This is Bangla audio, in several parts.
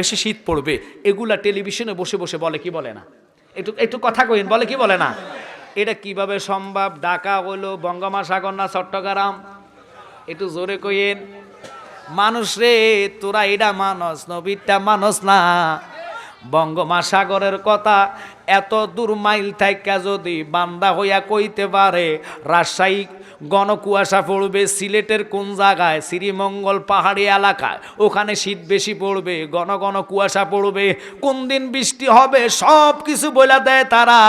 বেশি শীত পড়বে, এগুলা টেলিভিশনে বসে বসে বলে, কি বলে না? একটু একটু কথা কহিন বলে কি বলে না? এটা কীভাবে সম্ভব? ঢাকা হইল বঙ্গমাসাগর না চট্টগ্রাম? একটু জোরে কইন। মানুষ রে, তোরা এটা মানস, নবীরটা মানস না। বঙ্গমাসাগরের কথা এত দূর মাইল থাইকা যদি বান্দা হইয়া কইতে পারে, রাজশাহী গণকুয়াশা পড়বে সিলেটের কোন জায়গায়? শ্রীমঙ্গল পাহাড়ি এলাকায়। ওখানে শীত বেশি পড়বে, ঘন ঘন কুয়াশা পড়বে। কোন দিন বৃষ্টি হবে? সব কিছু বইলা দেয় তারা।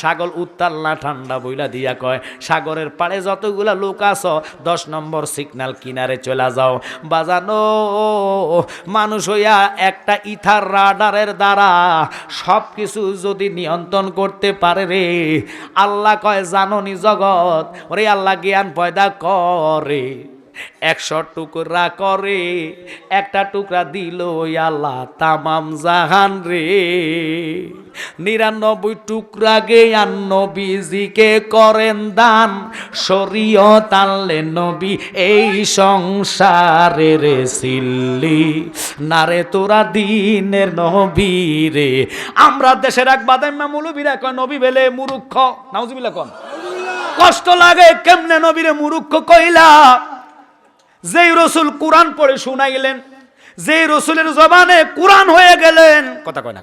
সাগর উত্তাল না ঠান্ডা বইলা দিয়া কয়, সাগরের পাড়ে যতগুলা লোক আছো, দশ নম্বর সিগন্যাল কিনারে চলে যাও। বাজানো, মানুষ হইয়া একটা ইথার রাডারের দ্বারা সব কিছু যদি নিয়ন্ত্রণ করতে পারে রে। আল্লাহ কয় জাননি জগৎ? ওরে আল্লাহ জ্ঞান পয়দা করে। একশো টুকরা করে, একটা টুকরা দিল আল্লাহ তামাম জাহান রে। নিরানব্বই টুকরা জ্ঞান নবীজিকে করেন দান। শরীয়ত আনলেন নবী এই সংসারে রে সিল্লি। নারে তোরা দিনের নবী রে আমরা দেশের এক বাদাম্মা মুলুবিরা কয়, নবী বেলে মুরুক্ষ নাউজুবিল্লাহ কন। কষ্ট লাগে কেমনে নবীরে মুরুক্ষ কইলা? যেই রসুল কোরআন পড়ে শুনাইলেন, যেই রসুলের জবানে কোরআন হয়ে গেলেন। কথা কয় না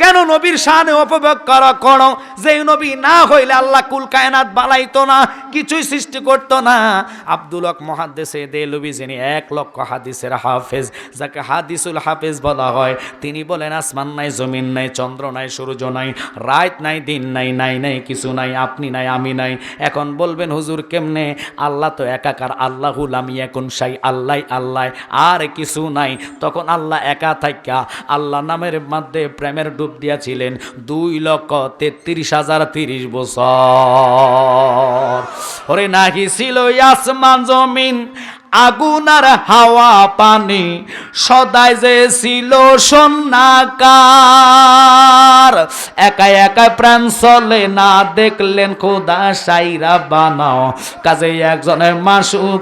কেন নবীর শানে অপব্যয় করা? করো যে নবী না হইলে আল্লাহ কুল কায়নাত বালাইতো না, কিছুই সৃষ্টি করতো না। আব্দুল হক মহাদ্দেশে দেলবি, যিনি এক লক্ষ হাদিসের হাফেজ, যাকে হাদিসুল হাফেজ বলা হয়, তিনি বলেন, আসমান নাই, জমিন নাই, চন্দ্র নাই, সূর্য নাই, রাত নাই, দিন নাই নাই নাই, কিছু নাই, আপনি নাই, আমি নাই। এখন বলবেন, হুজুর, কেমনে? আল্লাহ তো একাকার আল্লাহুল আমি এখন সাই আল্লাহ আল্লাহ, আর কিছু নাই। তখন আল্লাহ একা থাকা আল্লাহ নামের মধ্যে প্রেমের ডুব দিয়াছিলেন দুই লক্ষ তেত্রিশ হাজার তিরিশ বছর। ওরে নাহি ছিল আসমান জমিন আগুন আর হাওয়া পানি, সদাই যে ছিল সন্নাকার একা একা প্রাণ চলে না দেখলেন খোদা সাইরা বানাও। কাজে একজনের মাসুক